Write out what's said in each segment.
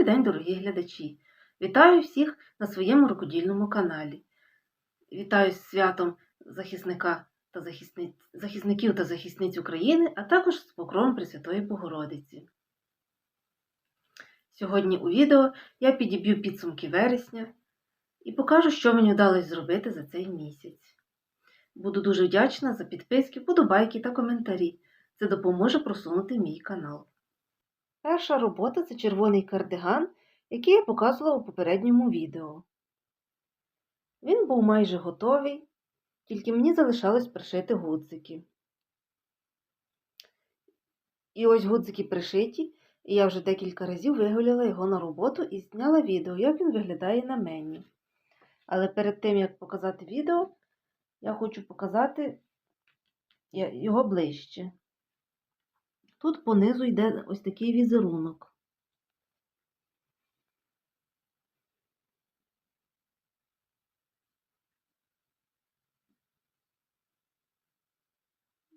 Добрий день, дорогі глядачі! Вітаю всіх на своєму рукодільному каналі. Вітаю з святом захисника та захисниць, захисників та захисниць України, а також з покровом Пресвятої Богородиці. Сьогодні у відео я підіб'ю підсумки вересня і покажу, що мені вдалося зробити за цей місяць. Буду дуже вдячна за підписки, подобайки та коментарі. Це допоможе просунути мій канал. Перша робота це червоний кардиган, який я показувала у попередньому відео. Він був майже готовий, тільки мені залишалось пришити гудзики. І ось гудзики пришиті, і я вже декілька разів вигуляла його на роботу і зняла відео, як він виглядає на мені. Але перед тим, як показати відео, я хочу показати його ближче. Тут понизу йде ось такий візерунок.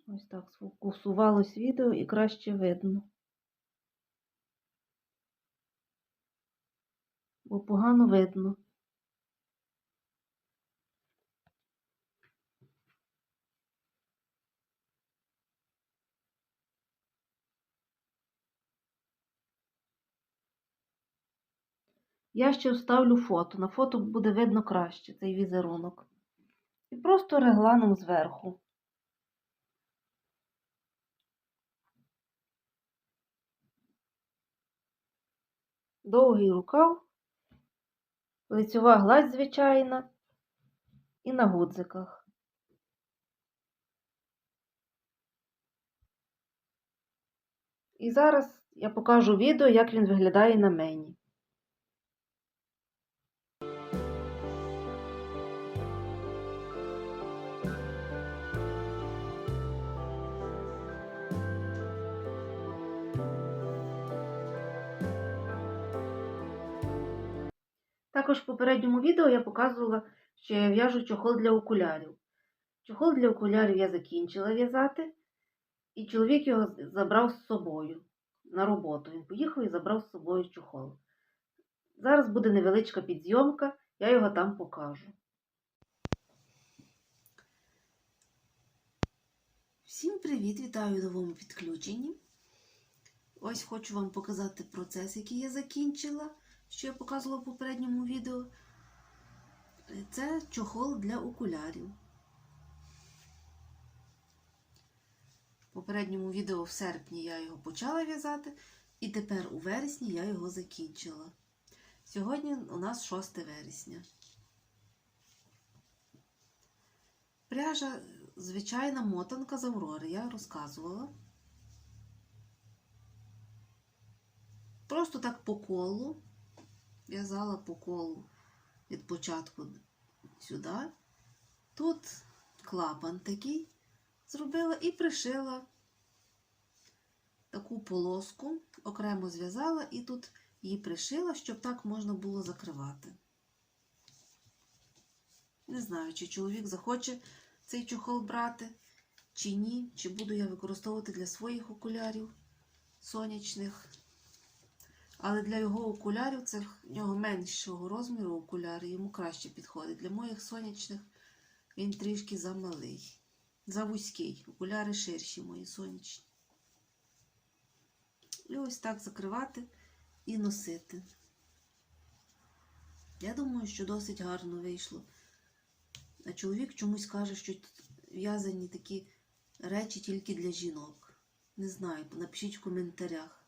Ось так сфокусувалось відео і краще видно. Бо погано видно. Я ще вставлю фото. На фото буде видно краще цей візерунок. І просто регланом зверху. Довгий рукав, лицьова гладь звичайна і на гудзиках. І зараз я покажу відео, як він виглядає на мені. Також в попередньому відео я показувала, що я в'яжу чохол для окулярів. Чохол для окулярів я закінчила в'язати, і чоловік його забрав з собою на роботу. Він поїхав і забрав з собою чохол. Зараз буде невеличка підзйомка, я його там покажу. Всім привіт! Вітаю в новому підключенні. Ось хочу вам показати процес, який я закінчила що я показувала в попередньому відео, це чохол для окулярів. В попередньому відео в серпні я його почала в'язати, і тепер у вересні я його закінчила. Сьогодні у нас 6 вересня. Пряжа звичайна мотанка з Аврори, я розказувала. Просто так по колу в'язала по колу від початку сюди. Тут клапан такий зробила і пришила таку полоску, окремо зв'язала і тут її пришила, щоб так можна було закривати. Не знаю, чи чоловік захоче цей чохол брати, чи ні, чи буду я використовувати для своїх окулярів сонячних. Але для його окулярів це в нього меншого розміру окуляри, йому краще підходить. Для моїх сонячних він трішки замалий. Завузький. Окуляри ширші мої сонячні. І ось так закривати і носити. Я думаю, що досить гарно вийшло. А чоловік чомусь каже, що в'язані такі речі тільки для жінок. Не знаю, напишіть в коментарях.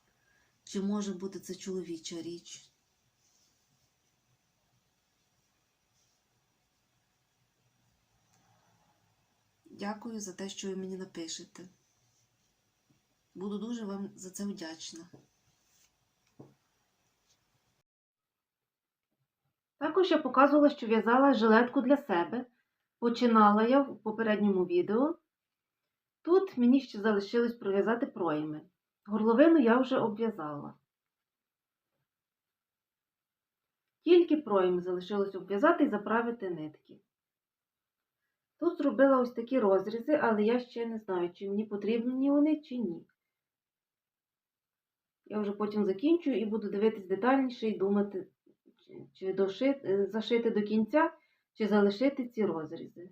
Чи може бути це чоловіча річ? Дякую за те, що ви мені напишете. Буду дуже вам за це вдячна. Також я показувала, що в'язала жилетку для себе. Починала я в попередньому відео. Тут мені ще залишилось пров'язати пройми. Горловину я вже обв'язала. Тільки пройм залишилось обв'язати і заправити нитки. Тут зробила ось такі розрізи, але я ще не знаю, чи мені потрібні вони, чи ні. Я вже потім закінчую і буду дивитись детальніше і думати, чи, дошити, зашити до кінця, чи залишити ці розрізи.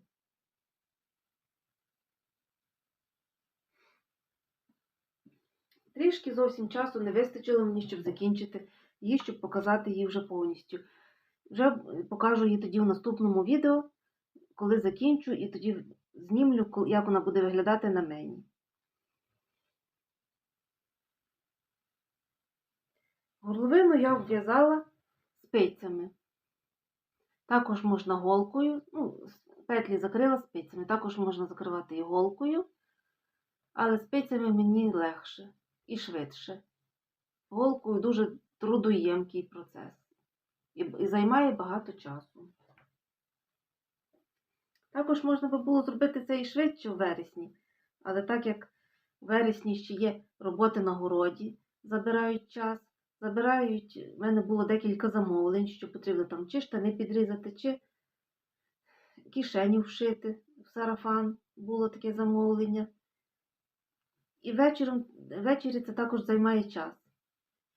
Трішки зовсім часу не вистачило мені, щоб закінчити її, щоб показати її вже повністю. Вже покажу її тоді в наступному відео, коли закінчу, і тоді знімлю, як вона буде виглядати на мені. Горловину я обв'язала спицями. Також можна голкою, ну, петлі закрила спицями, також можна закривати і голкою, але спицями мені легше і швидше. Голкою дуже трудоємкий процес і, займає багато часу. Також можна би було зробити це і швидше в вересні, але так як в вересні ще є роботи на городі, забирають час, забирають, в мене було декілька замовлень, що потрібно там чи штани підрізати, чи кишеню вшити в сарафан, було таке замовлення. І вечором, ввечері це також займає час.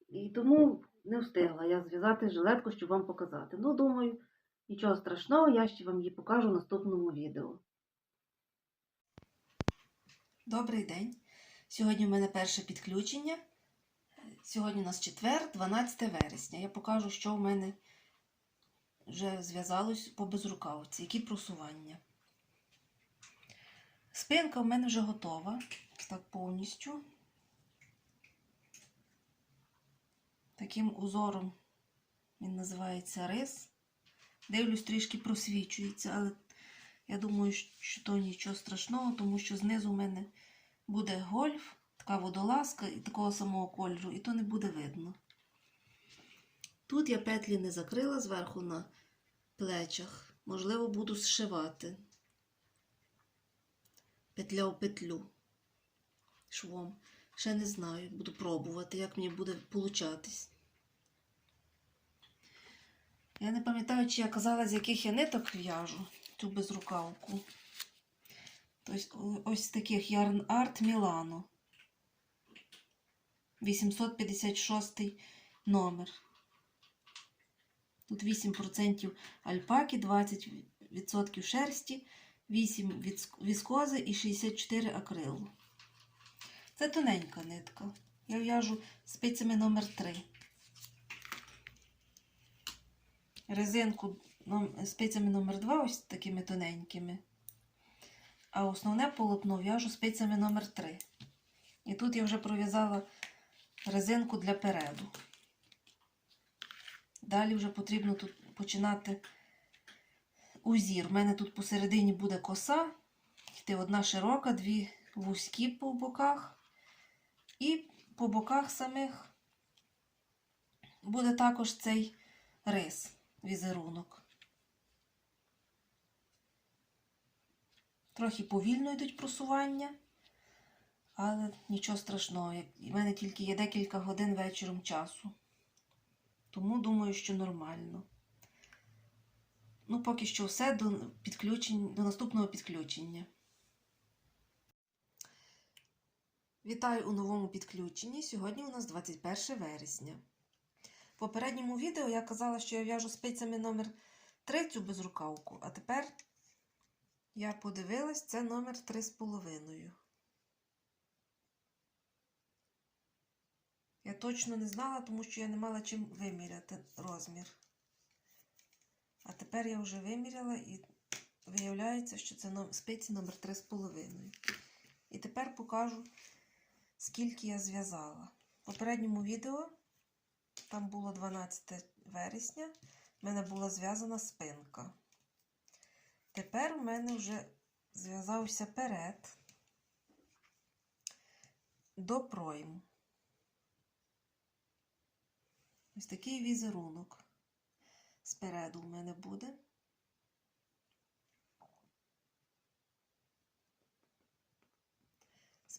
І тому не встигла я зв'язати жилетку, щоб вам показати. Ну, думаю, нічого страшного, я ще вам її покажу в наступному відео. Добрий день. Сьогодні в мене перше підключення. Сьогодні у нас четвер, 12 вересня. Я покажу, що в мене вже зв'язалось по безрукавці, які просування. Спинка в мене вже готова. Так повністю. Таким узором він називається рис. Дивлюсь, трішки просвічується, але я думаю, що то нічого страшного, тому що знизу в мене буде гольф, така водолазка і такого самого кольору, і то не буде видно. Тут я петлі не закрила зверху на плечах. Можливо, буду зшивати петля у петлю швом. Ще не знаю, буду пробувати, як мені буде получатись. Я не пам'ятаю, чи я казала, з яких я ниток в'яжу цю безрукавку. Тобто ось таких Yarn Art Milano. 856 номер. Тут 8% альпаки, 20% шерсті, 8 віск- віскози і 64 акрилу. Це тоненька нитка. Я в'яжу спицями номер 3. Резинку спицями номер 2 ось такими тоненькими. А основне полотно в'яжу спицями номер 3. І тут я вже пров'язала резинку для переду. Далі вже потрібно тут починати узір. У мене тут посередині буде коса, йти одна широка, дві вузькі по боках. І по боках самих буде також цей рис, візерунок. Трохи повільно йдуть просування, але нічого страшного. У мене тільки є декілька годин вечором часу. Тому думаю, що нормально. Ну, поки що все до, підключень, до наступного підключення. Вітаю у новому підключенні. Сьогодні у нас 21 вересня. В попередньому відео я казала, що я в'яжу спицями номер 3 цю безрукавку, а тепер я подивилась, це номер 3,5. Я точно не знала, тому що я не мала чим виміряти розмір. А тепер я вже виміряла і виявляється, що це спиці номер 3,5. І тепер покажу, скільки я зв'язала. В попередньому відео, там було 12 вересня, в мене була зв'язана спинка. Тепер у мене вже зв'язався перед до пройму. Ось такий візерунок спереду в мене буде.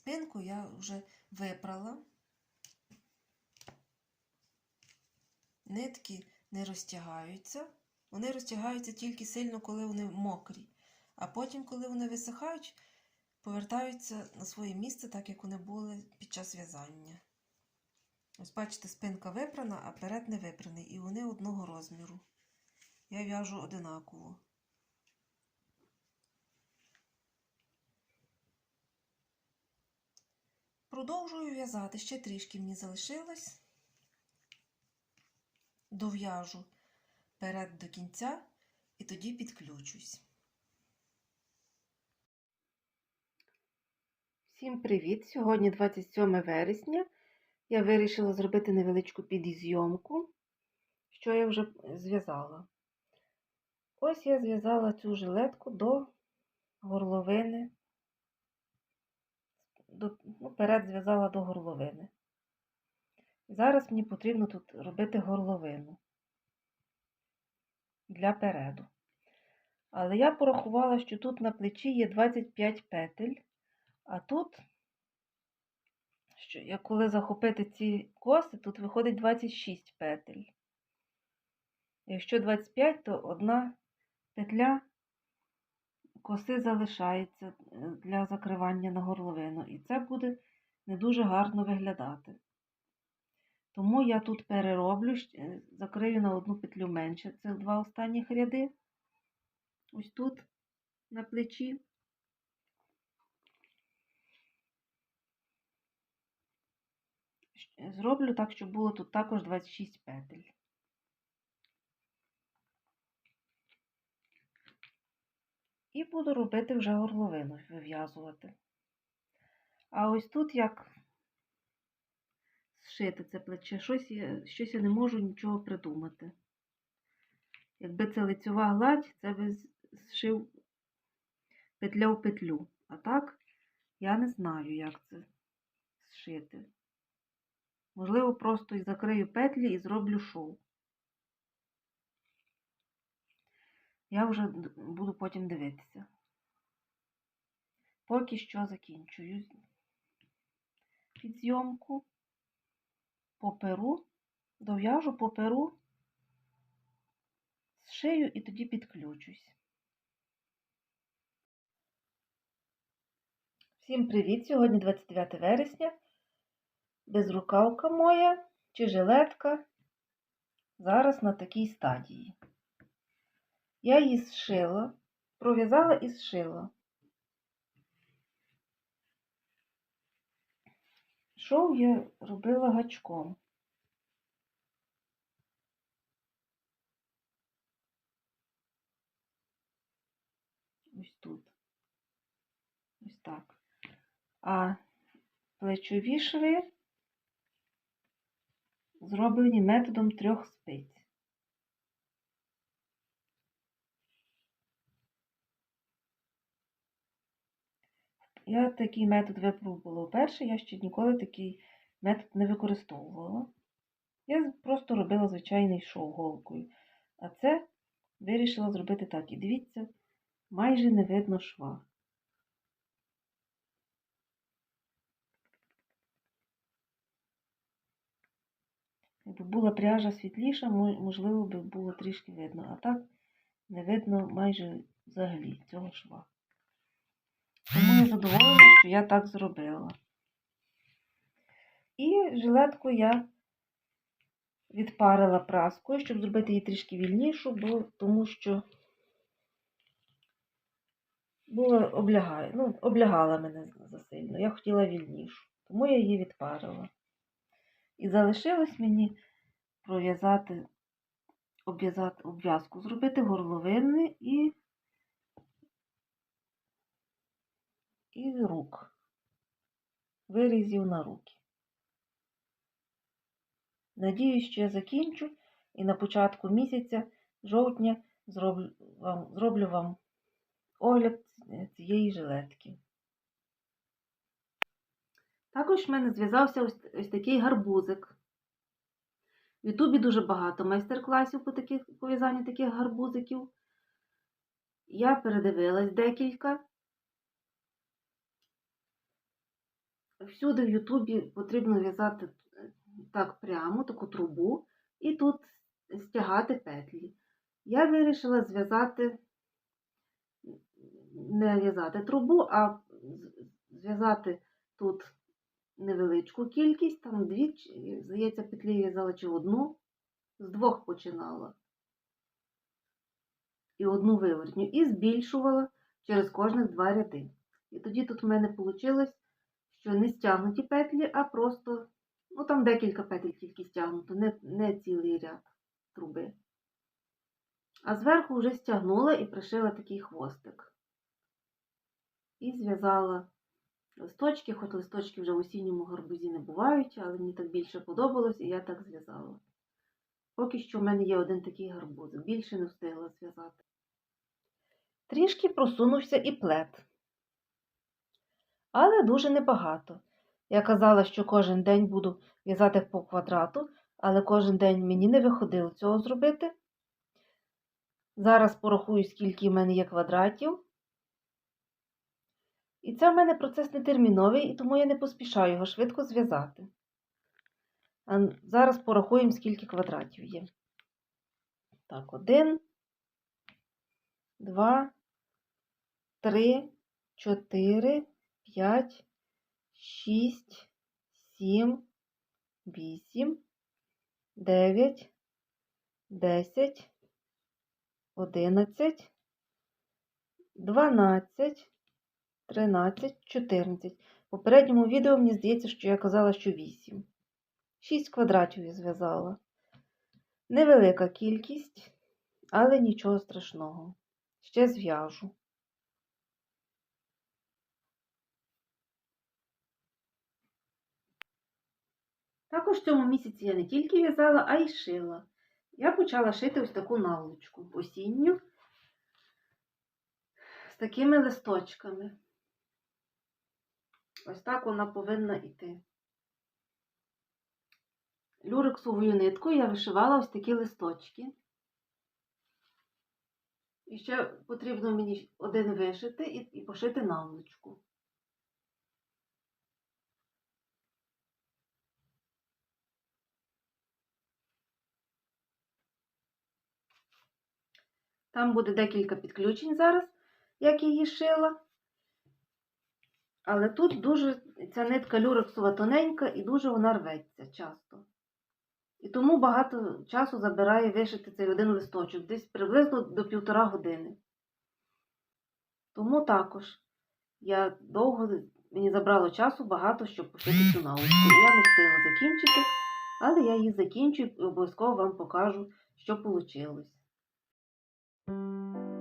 Спинку я вже випрала. Нитки не розтягаються. Вони розтягаються тільки сильно, коли вони мокрі. А потім, коли вони висихають, повертаються на своє місце, так як вони були під час в'язання. Ось бачите, спинка випрана, а перед не випраний. І вони одного розміру. Я в'яжу одинаково. Продовжую в'язати. Ще трішки мені залишилось. Дов'яжу перед до кінця і тоді підключусь. Всім привіт! Сьогодні 27 вересня. Я вирішила зробити невеличку підзйомку, що я вже зв'язала. Ось я зв'язала цю жилетку до горловини. Ну, перед зв'язала до горловини. Зараз мені потрібно тут робити горловину для переду. Але я порахувала, що тут на плечі є 25 петель. А тут, що, коли захопити ці коси, тут виходить 26 петель. Якщо 25, то одна петля коси залишається е, для закривання на горловину. І це буде не дуже гарно виглядати. Тому я тут перероблю, е, закрию на одну петлю менше. Це два останніх ряди. Ось тут на плечі. Зроблю так, щоб було тут також 26 петель. І буду робити вже горловину, вив'язувати. А ось тут як зшити це плече, щось я, щось я не можу нічого придумати. Якби це лицьова гладь, це би зшив петля в петлю. А так я не знаю, як це зшити. Можливо, просто закрию петлі і зроблю шов. Я вже буду потім дивитися. Поки що закінчую підзйомку по перу, дов'яжу по перу, зшию і тоді підключусь. Всім привіт! Сьогодні 29 вересня. Безрукавка моя чи жилетка зараз на такій стадії. Я її зшила, пров'язала і зшила. Шов я робила гачком. Ось тут. Ось так. А плечові шви зроблені методом трьох спиць. Я такий метод випробувала вперше, я ще ніколи такий метод не використовувала. Я просто робила звичайний шов голкою. А це вирішила зробити так. І дивіться, майже не видно шва. Якби була пряжа світліша, можливо, би було трішки видно. А так не видно майже взагалі цього шва. Тому я задоволена, що я так зробила. І жилетку я відпарила праскою, щоб зробити її трішки вільнішу, бо тому що була облягає, ну, облягала мене засильно. Я хотіла вільнішу, тому я її відпарила. І залишилось мені пров'язати, обв'язку, зробити горловини і, і рук. Вирізів на руки. Надіюсь, що я закінчу і на початку місяця жовтня зроблю вам, зроблю вам огляд цієї жилетки. Також в мене зв'язався ось, ось такий гарбузик. В Ютубі дуже багато майстер-класів по, таких, по в'язанню таких гарбузиків. Я передивилась декілька. Всюди в Ютубі потрібно в'язати е, так прямо, таку трубу, і тут стягати петлі. Я вирішила зв'язати, не в'язати трубу, а зв'язати тут невеличку кількість, там дві, здається, петлі в'язала чи одну, з двох починала. І одну виворотню, і збільшувала через кожних два ряди. І тоді тут в мене вийшло, що не стягнуті петлі, а просто, ну там декілька петель тільки стягнуто, не, не цілий ряд труби. А зверху вже стягнула і пришила такий хвостик. І зв'язала листочки, хоч листочки вже в осінньому гарбузі не бувають, але мені так більше подобалось, і я так зв'язала. Поки що в мене є один такий гарбузик, більше не встигла зв'язати. Трішки просунувся і плед. Але дуже небагато. Я казала, що кожен день буду в'язати по квадрату, але кожен день мені не виходило цього зробити. Зараз порахую, скільки в мене є квадратів. І це в мене процес нетерміновий, і тому я не поспішаю його швидко зв'язати. Зараз порахуємо, скільки квадратів є. Так, один, два, три, чотири, п'ять, шість, сім, вісім, дев'ять, десять, одинадцять, дванадцять. 13, 14. В попередньому відео мені здається, що я казала, що 8. 6 квадратів я зв'язала. Невелика кількість, але нічого страшного. Ще зв'яжу. Також в цьому місяці я не тільки в'язала, а й шила. Я почала шити ось таку наволочку осінню з такими листочками. Ось так вона повинна йти. Люрексовою ниткою я вишивала ось такі листочки. І ще потрібно мені один вишити і, пошити наволочку. Там буде декілька підключень зараз, як її шила. Але тут дуже ця нитка люрексова тоненька і дуже вона рветься часто. І тому багато часу забирає вишити цей один листочок, десь приблизно до півтора години. Тому також я довго, мені забрало часу багато, щоб пошити цю навичку. Я не встигла закінчити, але я її закінчу і обов'язково вам покажу, що вийшло. Thank you.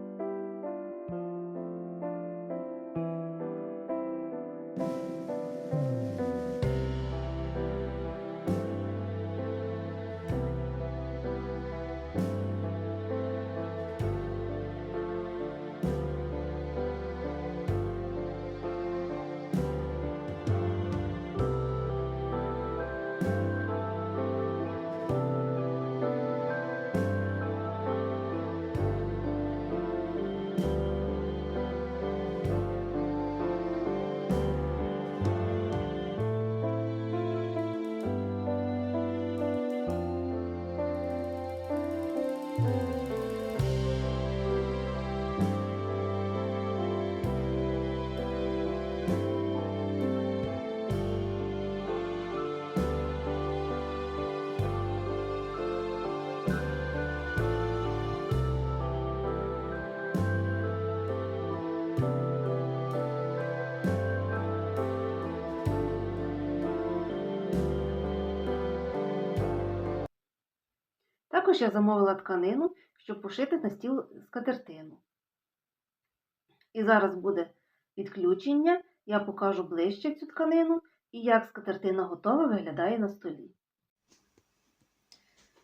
Також я замовила тканину, щоб пошити на стіл скатертину. І зараз буде підключення, я покажу ближче цю тканину і як скатертина готова виглядає на столі.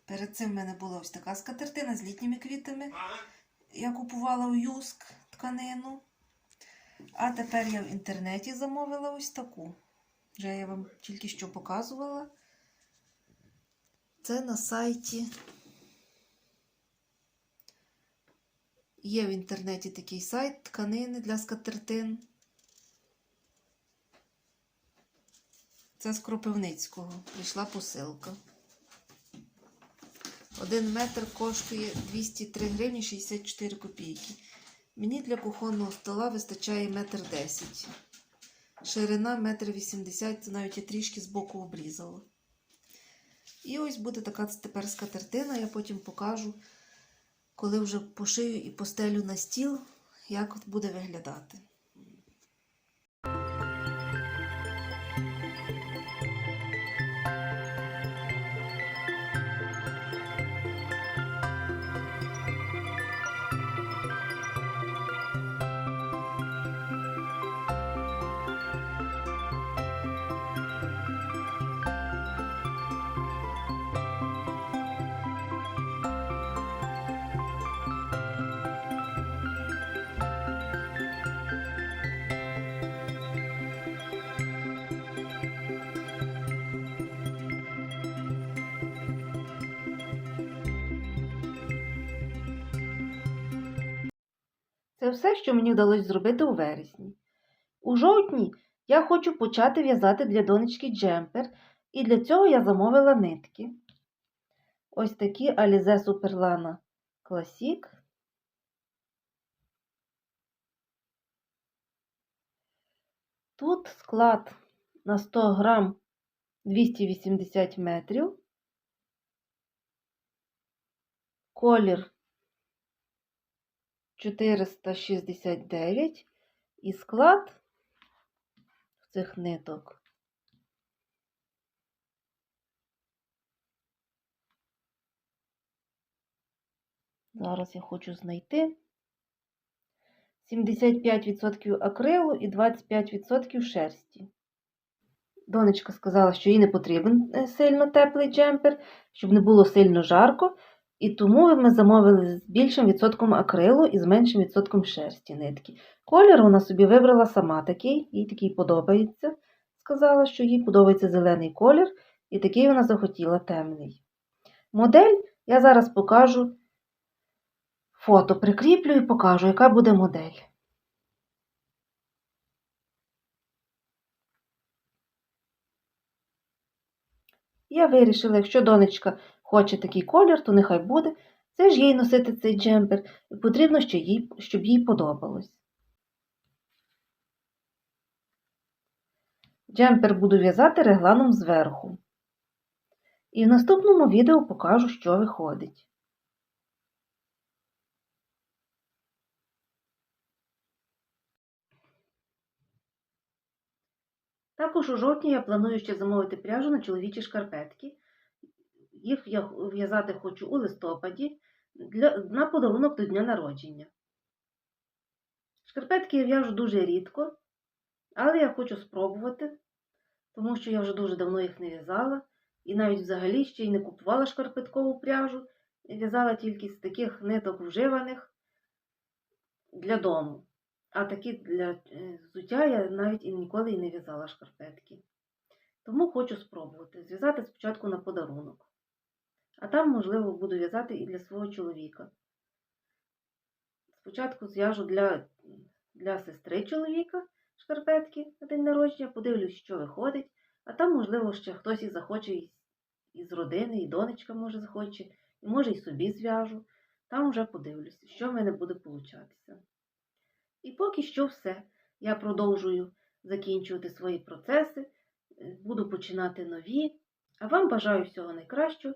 Перед цим в мене була ось така скатертина з літніми квітами. Я купувала у Юск тканину. А тепер я в інтернеті замовила ось таку. Вже я вам тільки що показувала. Це на сайті. Є в інтернеті такий сайт тканини для скатертин. Це з Кропивницького. Прийшла посилка. Один метр коштує 203 гривні 64 копійки. Мені для кухонного стола вистачає метр десять. Ширина 1,80 м, це навіть я трішки збоку обрізала. І ось буде така тепер скатертина, я потім покажу, коли вже пошию і постелю на стіл, як буде виглядати. Це все, що мені вдалося зробити у вересні. У жовтні я хочу почати в'язати для донечки джемпер, і для цього я замовила нитки. Ось такі Alize Superlana Classic. Тут склад на 100 грам 280 метрів. Колір 469 і склад цих ниток. Зараз я хочу знайти 75% акрилу і 25% шерсті. Донечка сказала, що їй не потрібен е, сильно теплий джемпер, щоб не було сильно жарко. І тому ми замовили з більшим відсотком акрилу і з меншим відсотком шерсті нитки. Колір вона собі вибрала сама такий, їй такий подобається. Сказала, що їй подобається зелений колір, і такий вона захотіла темний. Модель я зараз покажу фото, прикріплю і покажу, яка буде модель. Я вирішила, якщо донечка хоче такий колір, то нехай буде. Це ж їй носити цей джемпер, і потрібно, щоб їй, подобалось. Джемпер буду в'язати регланом зверху. І в наступному відео покажу, що виходить. Також у жовтні я планую ще замовити пряжу на чоловічі шкарпетки. Їх я в'язати хочу у листопаді для, на подарунок до дня народження. Шкарпетки я в'яжу дуже рідко, але я хочу спробувати, тому що я вже дуже давно їх не в'язала. І навіть взагалі ще й не купувала шкарпеткову пряжу. В'язала тільки з таких ниток вживаних для дому. А такі для е, взуття я навіть і ніколи і не в'язала шкарпетки. Тому хочу спробувати зв'язати спочатку на подарунок. А там, можливо, буду в'язати і для свого чоловіка. Спочатку зв'яжу для, для сестри чоловіка шкарпетки на день народження, подивлюсь, що виходить, а там, можливо, ще хтось і захоче із, родини, і донечка може захоче, і може і собі зв'яжу. Там вже подивлюсь, що в мене буде получатися. І поки що все. Я продовжую закінчувати свої процеси, е, буду починати нові. А вам бажаю всього найкращого